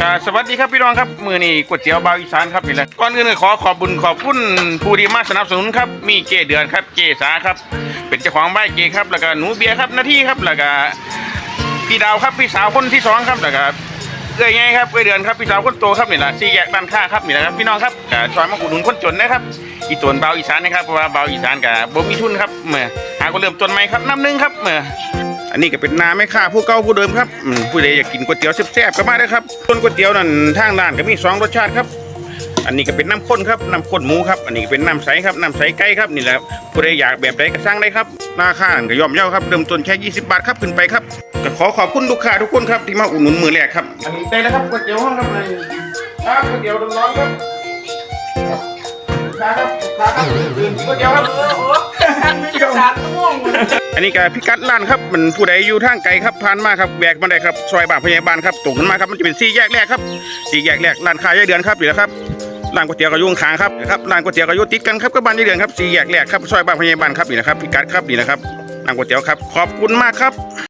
กาสวัสดีครับพี่น้องครับมือนี้ก๋วยเตี๋ยวบาวอีสานครับนี่แหละก่อนอื่นขอขอบบุญขอบคุณผู้ที่มาสนับสนุนครับมีเจเดือนครับเจสาครับ เป็นเจ้าของบ้านเจครับแล้วก็หนูเบียร์ครับหน้าที่ครับแล้วก็พี่ดาวครับพี่สาวคนที่สองครับแล้วก็เอ้ยไงครับเอ้ยเดือนครับพี่สาวคนโตครับนี่แหละสี่แยกด้านข้างครับนี่แหละครับพี่น้องครับกาช่วยมาอุดหนุนคนจนนะครับอีตวนบาวอีสานนะครับเพราะว่าบาวอีสานกับบ่มีทุนครับเมื่อหาคนเริ่มจนใหม่ครับน้ำหนึ่งครับเมื่อ อันนี้ก็เป็นนาแม่ค้าผู้เก่าผู้เดิมครับผู้ใดอยากกินก๋วยเตี๋ยวแซ่บๆก็มาได้ครับส่วนก๋วยเตี๋ยวนั่นทางร้านก็มีสองรสชาติครับอันนี้ก็เป็นน้ำข้นครับน้ำข้นหมูครับอันนี้เป็นน้ำใสครับน้ำใสไก่ครับนี่แหละผู้ใดอยากแบบใดก็สั่งได้ครับราคาก็ย่อมเยาครับเริ่มต้นแค่ 20 บาทครับขึ้นไปครับก็ขอขอบคุณลูกค้าทุกคนครับที่มาอุดหนุนมือแรกครับอันนี้ได้แล้วครับก๋วยเตี๋ยวห้องครับเลยครับก๋วยเตี๋ยวร้อนครับครับครับครับก๋วยเตี๋ยวครับ อันนี้ก็พิกัดล้านครับมันผู้ใดอยู่ทางไกลครับผ่านมาครับแวกมาได้ครับซอยบางพยาบาลครับตรงกันมาครับมันจะเป็นสี่แยกแรกครับสี่แยกแรกร้านค้ายายเดือนครับอยู่แล้วครับร้านก๋วยเตี๋ยวกระยุ่งข้างครับครับร้านก๋วยเตี๋ยวกระยุ่ติดกันครับก็บ้านยายเดือนครับสี่แยกแรกครับซอยบางพยาบาลครับนี่นะครับพิกัดครับนี่นะครับร้านก๋วยเตี๋ยวครับขอบคุณมากครับ